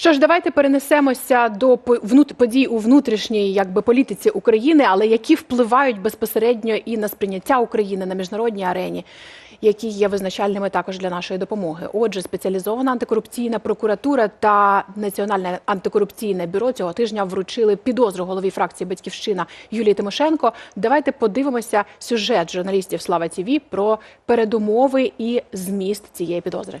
Що ж, давайте перенесемося до по- подій у внутрішній якби політиці України, але які впливають безпосередньо і на сприйняття України на міжнародній арені, які є визначальними також для нашої допомоги. Отже, спеціалізована антикорупційна прокуратура та Національне антикорупційне бюро цього тижня вручили підозру голові фракції Батьківщина Юлії Тимошенко. Давайте подивимося сюжет журналістів Слава ТІВІ про передумови і зміст цієї підозри.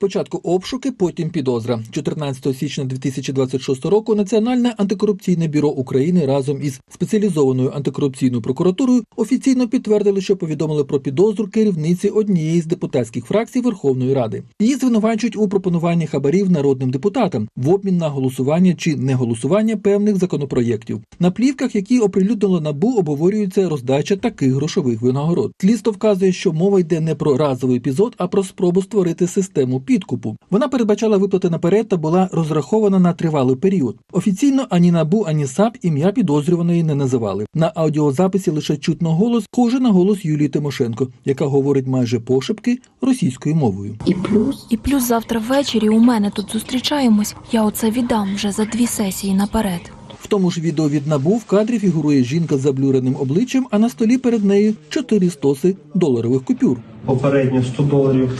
Спочатку обшуки, потім підозра. 14 січня 2026 року Національне антикорупційне бюро України разом із спеціалізованою антикорупційною прокуратурою офіційно підтвердили, що повідомили про підозру керівниці однієї з депутатських фракцій Верховної Ради. Її звинувачують у пропонуванні хабарів народним депутатам в обмін на голосування чи неголосування певних законопроєктів. На плівках, які оприлюднило набу, обговорюється роздача таких грошових винагород. Слідство вказує, що мова йде не про разовий епізод, а про спробу створити систему підкупу. Вона передбачала виплати наперед та була розрахована на тривалий період. Офіційно ані набу, ані САП ім'я підозрюваної не називали. На аудіозаписі лише чутно голос, схожий на голос Юлії Тимошенко, яка говорить майже пошепки російською мовою. І плюс І плюс завтра ввечері у мене тут зустрічаємось. Я оце віддам вже за дві сесії наперед. В тому ж відео від набу в кадрі фігурує жінка з заблюреним обличчям, а на столі перед нею чотири стоси доларових купюр. попередньо 100 доларів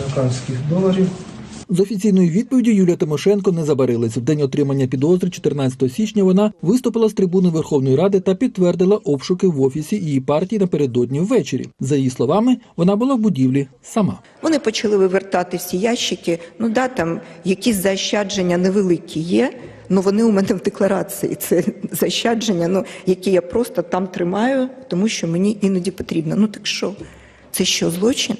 американських доларів. З офіційною відповіддю Юлія Тимошенко не забарилась. В день отримання підозри 14 січня вона виступила з трибуни Верховної Ради та підтвердила обшуки в офісі її партії напередодні ввечері. За її словами, вона була в будівлі сама. вони почали вивертати всі ящики. Ну да, там якісь заощадження невеликі є. Ну вони у мене в декларації. Це заощадження, ну які я просто там тримаю, тому що мені іноді потрібно. Ну так що, це що, злочин?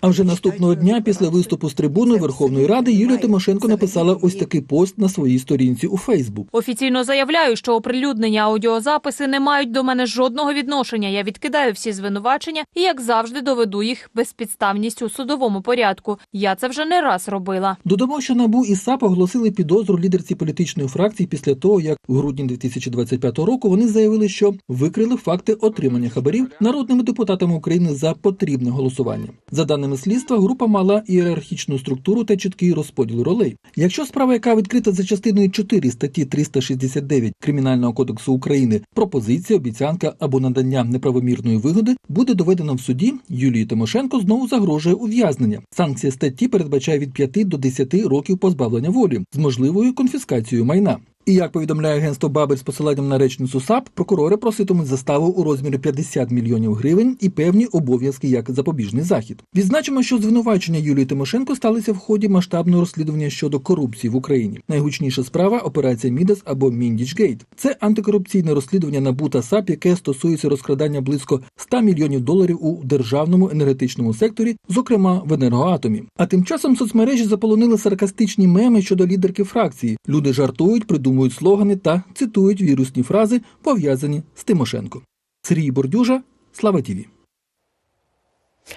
А вже наступного дня, після виступу з трибуни Верховної Ради, Юлія Тимошенко написала ось такий пост на своїй сторінці у Фейсбук. Офіційно заявляю, що оприлюднення аудіозаписи не мають до мене жодного відношення. Я відкидаю всі звинувачення і, як завжди, доведу їх безпідставність у судовому порядку. Я це вже не раз робила. Додамо, що НАБУ і САП оголосили підозру лідерці політичної фракції після того, як в грудні 2025 року вони заявили, що викрили факти отримання хабарів народними депутатами України за потрібне голосування. За даними слідства, група мала ієрархічну структуру та чіткий розподіл ролей. Якщо справа, яка відкрита за частиною 4 статті 369 Кримінального кодексу України, пропозиція, обіцянка або надання неправомірної вигоди буде доведена в суді, Юлії Тимошенко знову загрожує ув'язнення. Санкція статті передбачає від 5 до 10 років позбавлення волі з можливою конфіскацією майна. І як повідомляє агентство Бабель з посиланням на речницю САП, прокурори проситимуть заставу у розмірі 50 мільйонів гривень і певні обов'язки як запобіжний захід. Відзначимо, що звинувачення Юлії Тимошенко сталися в ході масштабного розслідування щодо корупції в Україні. Найгучніша справа операція Мідас або Міндічгейт. Це антикорупційне розслідування НАБУ та САП, яке стосується розкрадання близько 100 мільйонів доларів у державному енергетичному секторі, зокрема в енергоатомі. А тим часом соцмережі заполонили саркастичні меми щодо лідерки фракції. Люди жартують, придумують слогани та цитують вірусні фрази, пов'язані з Тимошенко. Сергій Бордюжа, Слава Тіві.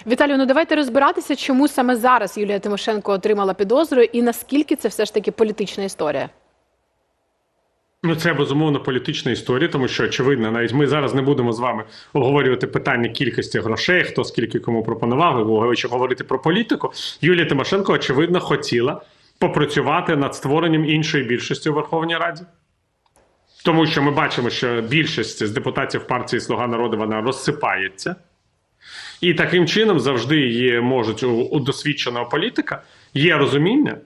Віталію, ну давайте розбиратися, чому саме зараз Юлія Тимошенко отримала підозру і наскільки це все ж таки політична історія. Ну, це безумовно політична історія, тому що очевидно, навіть ми зараз не будемо з вами обговорювати питання кількості грошей, хто скільки кому пропонував, чи говорити про політику. Юлія Тимошенко, очевидно, хотіла попрацювати над створенням іншої більшості у Верховній Раді. Тому що ми бачимо, що більшість з депутатів партії Слуга народу вона розсипається. І таким чином завжди є, можуть у, досвідченого політика є розуміння,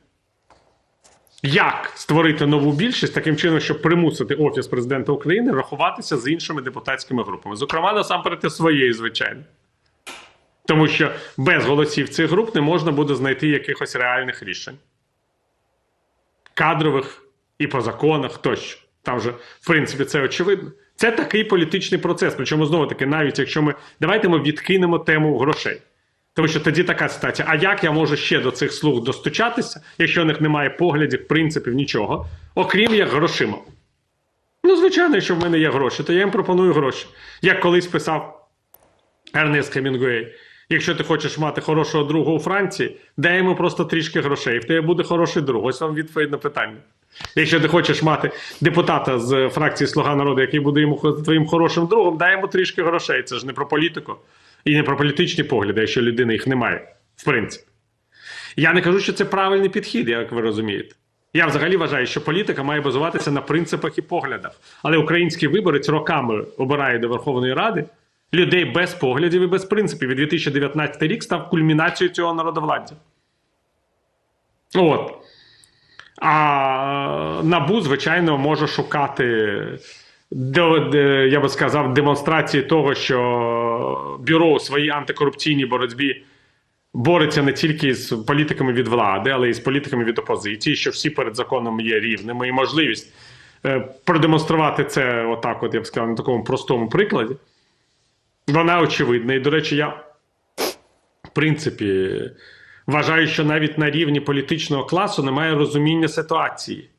як створити нову більшість таким чином, щоб примусити Офіс президента України рахуватися з іншими депутатськими групами, зокрема, насамперед і своєю, звичайно. Тому що без голосів цих груп не можна буде знайти якихось реальних рішень. Кадрових і по законах тощо. Там же, в принципі, це очевидно. Це такий політичний процес. Причому знову таки, навіть якщо ми давайте ми відкинемо тему грошей. Тому що тоді така ситуація: а як я можу ще до цих слуг достучатися, якщо у них немає поглядів, принципів, нічого, окрім як грошима? Ну, звичайно, якщо в мене є гроші, то я їм пропоную гроші. Як колись писав Ернест Хемінгуей, якщо ти хочеш мати хорошого друга у Франції, дай йому просто трішки грошей, і в тебе буде хороший друг. Ось вам відповідь на питання. Якщо ти хочеш мати депутата з фракції Слуга народу, який буде йому твоїм хорошим другом, дай йому трішки грошей. Це ж не про політику і не про політичні погляди, якщо людини їх немає, в принципі. Я не кажу, що це правильний підхід, як ви розумієте. Я взагалі вважаю, що політика має базуватися на принципах і поглядах. Але український виборець роками обирає до Верховної Ради людей без поглядів і без принципів. І 2019 рік став кульмінацією цього народовладдя. От. А набу, звичайно, може шукати, я би сказав, демонстрації того, що бюро у своїй антикорупційній боротьбі бореться не тільки з політиками від влади, але й з політиками від опозиції, що всі перед законом є рівними, і можливість е, продемонструвати це, отак, от я б сказав, на такому простому прикладі. Вона очевидна. І, до речі, я в принципі вважаю, що навіть на рівні політичного класу немає розуміння ситуації.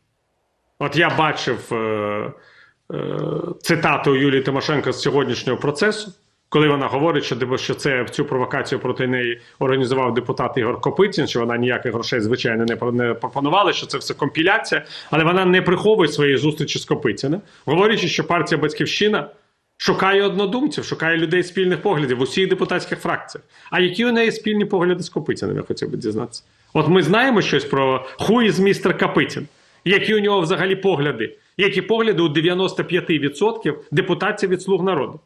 От я бачив е, е, цитату Юлії Тимошенко з сьогоднішнього процесу, коли вона говорить, що, що це цю провокацію проти неї організував депутат Ігор Копитін, що вона ніяких грошей, звичайно, не, не пропонувала, що це все компіляція, але вона не приховує своєї зустрічі з Копитіним, говорячи, що партія Батьківщина. Шукає однодумців, шукає людей спільних поглядів в усіх депутатських фракціях. А які у неї спільні погляди з Копитіним, я хотів би дізнатися. От ми знаємо щось про хуй з містер Копитін. Які у нього взагалі погляди? Які погляди у 95% депутатів від слуг народу?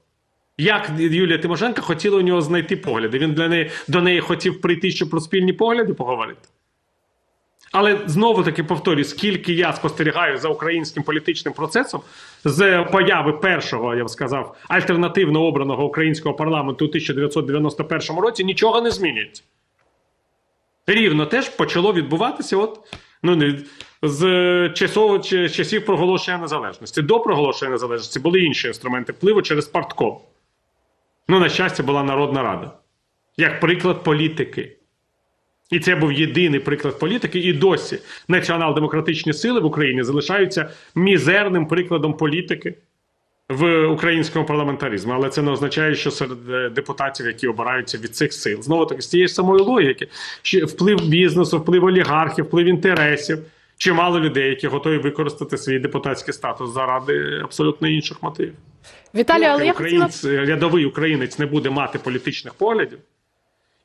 Як Юлія Тимошенко хотіла у нього знайти погляди? Він для неї до неї хотів прийти, щоб про спільні погляди поговорити. Але знову таки повторюю, скільки я спостерігаю за українським політичним процесом з появи першого, я б сказав, альтернативно обраного українського парламенту у 1991 році, нічого не змінюється. Рівно теж почало відбуватися, от ну не з часов, часів проголошення незалежності. До проголошення незалежності були інші інструменти впливу через партком. Ну, на щастя, була Народна Рада. Як приклад політики. І це був єдиний приклад політики. І досі націонал-демократичні сили в Україні залишаються мізерним прикладом політики в українському парламентаризмі. Але це не означає, що серед е, депутатів, які обираються від цих сил, знову таки з тієї ж самої логіки, що вплив бізнесу, вплив олігархів, вплив інтересів. Чимало людей, які готові використати свій депутатський статус заради абсолютно інших мотивів. Віталій, але я хотіла рядовий українець не буде мати політичних поглядів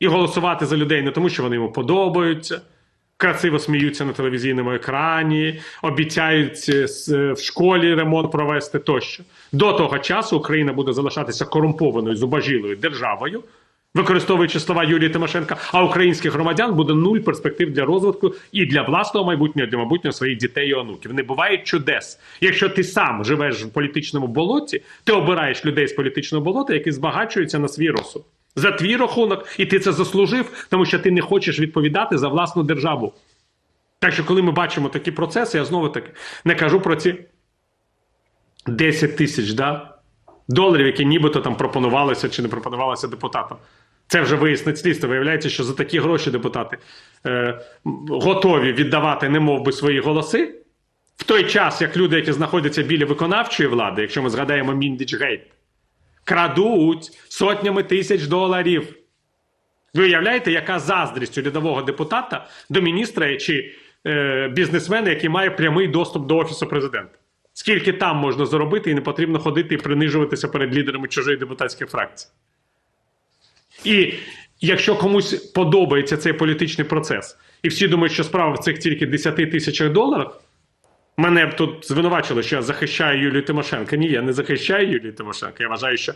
і голосувати за людей не тому, що вони йому подобаються, красиво сміються на телевізійному екрані, обіцяють е, е, в школі ремонт провести тощо. До того часу Україна буде залишатися корумпованою зубожілою державою. Використовуючи слова Юлії Тимошенка, а українських громадян буде нуль перспектив для розвитку і для власного майбутнього, для майбутнього своїх дітей і онуків. Не буває чудес. Якщо ти сам живеш в політичному болоті, ти обираєш людей з політичного болота, які збагачуються на свій розсуд. За твій рахунок, і ти це заслужив, тому що ти не хочеш відповідати за власну державу. Так що, коли ми бачимо такі процеси, я знову таки не кажу про ці 10 тисяч да, доларів, які нібито там пропонувалися чи не пропонувалися депутатам. Це вже вияснить слідство. Виявляється, що за такі гроші депутати е, готові віддавати немов би свої голоси. В той час, як люди, які знаходяться біля виконавчої влади, якщо ми згадаємо Міндічгейт, крадуть сотнями тисяч доларів. Ви уявляєте, яка заздрість у рядового депутата до міністра чи е, бізнесмена, який має прямий доступ до офісу президента? Скільки там можна заробити, і не потрібно ходити і принижуватися перед лідерами чужої депутатської фракції? І якщо комусь подобається цей політичний процес, і всі думають, що справа в цих тільки 10 тисячах доларів, мене б тут звинувачили, що я захищаю Юлію Тимошенко. Ні, я не захищаю Юлію Тимошенко. Я вважаю, що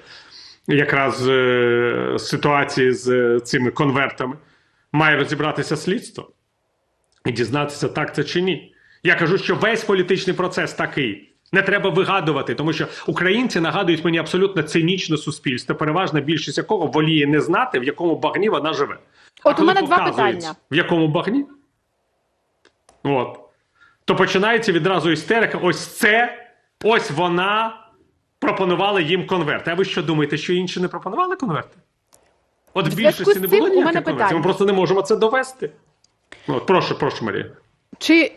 якраз е, ситуації з е, цими конвертами має розібратися слідство і дізнатися, так це чи ні. Я кажу, що весь політичний процес такий. Не треба вигадувати, тому що українці нагадують мені абсолютно цинічне суспільство, переважна більшість якого воліє не знати, в якому багні вона живе. От у мене два питання. В якому багні? От. То починається відразу істерика. Ось це, ось вона пропонувала їм конверти. А ви що думаєте, що інші не пропонували конверти? От в більшості не було ніяких конвертів. Ми просто не можемо це довести. От, прошу, прошу, Марія. Чи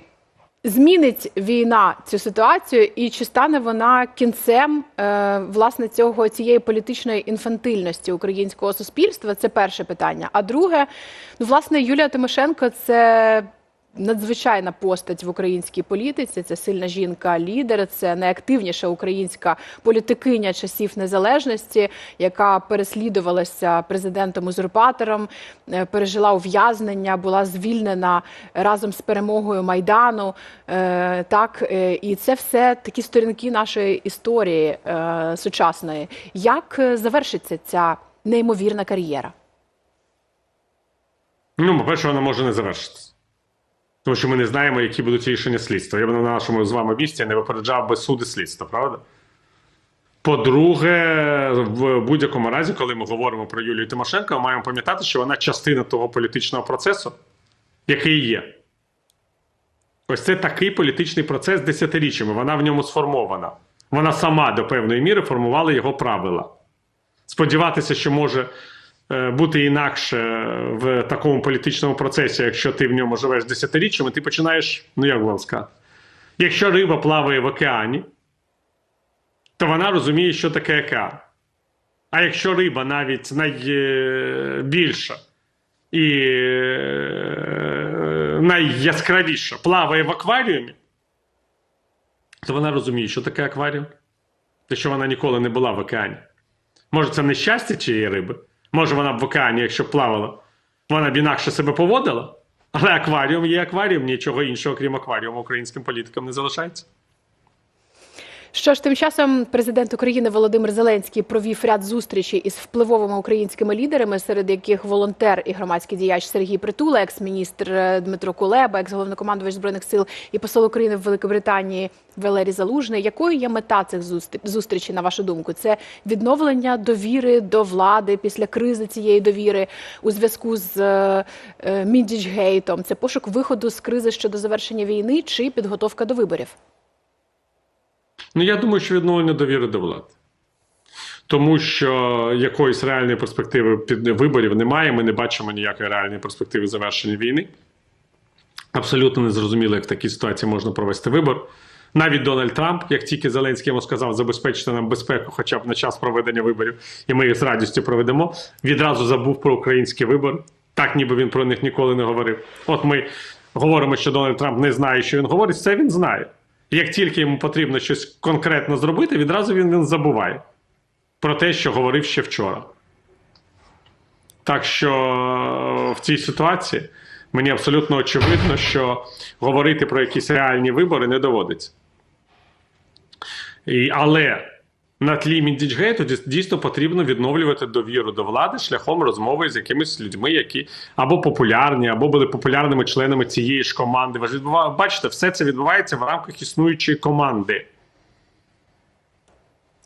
змінить війна цю ситуацію, і чи стане вона кінцем е, власне цього цієї політичної інфантильності українського суспільства? Це перше питання. А друге, ну власне, Юлія Тимошенко це надзвичайна постать в українській політиці. Це сильна жінка-лідер, це найактивніша українська політикиня часів незалежності, яка переслідувалася президентом-узурпатором, е, пережила ув'язнення, була звільнена разом з перемогою майдану. Е, Так, е, і це все такі сторінки нашої історії сучасної. Як завершиться ця неймовірна кар'єра? Ну, по-перше, вона може не завершитися. Тому що ми не знаємо, які будуть рішення слідства. Я б на нашому з вами місці не випереджав би суди слідства, правда? По-друге, в будь-якому разі, коли ми говоримо про Юлію Тимошенко, ми маємо пам'ятати, що вона частина того політичного процесу, який є. Ось це такий політичний процес десятиріччями. Вона в ньому сформована. Вона сама до певної міри формувала його правила. Сподіватися, що може бути інакше в такому політичному процесі, якщо ти в ньому живеш десятиріччями, ти починаєш, ну як вам сказати, якщо риба плаває в океані, то вона розуміє, що таке океан. А якщо риба навіть найбільша і е, найяскравіша плаває в акваріумі, то вона розуміє, що таке акваріум, якщо вона ніколи не була в океані. Може, це нещастя цієї риби? Може, вона б в океані, якщо б плавала, вона б інакше себе поводила? Але акваріум є акваріум, нічого іншого, крім акваріуму, українським політикам не залишається. Що ж, тим часом президент України Володимир Зеленський провів ряд зустрічей із впливовими українськими лідерами, серед яких волонтер і громадський діяч Сергій Притула, екс-міністр е, Дмитро Кулеба, екс-головнокомандувач збройних сил і посол України в Великобританії Валерій Залужний. Якою є мета цих зустр- зустрічей, на вашу думку? Це відновлення довіри до влади після кризи цієї довіри у зв'язку з е, е, Міндічгейтом? Це пошук виходу з кризи щодо завершення війни чи підготовка до виборів? Ну, я думаю, що відновлення довіри до влади. Тому що якоїсь реальної перспективи під виборів немає. Ми не бачимо ніякої реальної перспективи завершення війни. Абсолютно не зрозуміло, як в такій ситуації можна провести вибор. Навіть Дональд Трамп, як тільки Зеленський йому сказав, забезпечити нам безпеку хоча б на час проведення виборів, і ми їх з радістю проведемо, відразу забув про українські вибори. Так, ніби він про них ніколи не говорив. От ми говоримо, що Дональд Трамп не знає, що він говорить, це він знає. Як тільки йому потрібно щось конкретно зробити, відразу він, він забуває про те, що говорив ще вчора. Так що в цій ситуації мені абсолютно очевидно, що говорити про якісь реальні вибори не доводиться. І, але на тлі Міндічгейту дійс- дійсно потрібно відновлювати довіру до влади шляхом розмови з якимись людьми, які або популярні, або були популярними членами цієї ж команди. Ви ж Бачите, все це відбувається в рамках існуючої команди.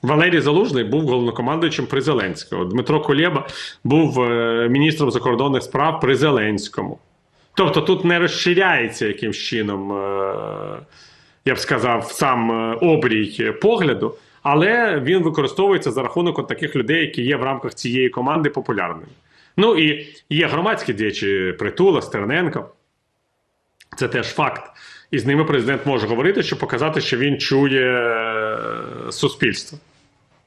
Валерій Залужний був головнокомандуючим при Зеленському. Дмитро Кулєба був е, міністром закордонних справ при Зеленському. Тобто тут не розширяється якимсь чином, е, я б сказав, сам е, обрій погляду, але він використовується за рахунок от таких людей, які є в рамках цієї команди популярними. Ну і є громадські діячі Притула, Стерненко. Це теж факт. І з ними президент може говорити, щоб показати, що він чує е, суспільство.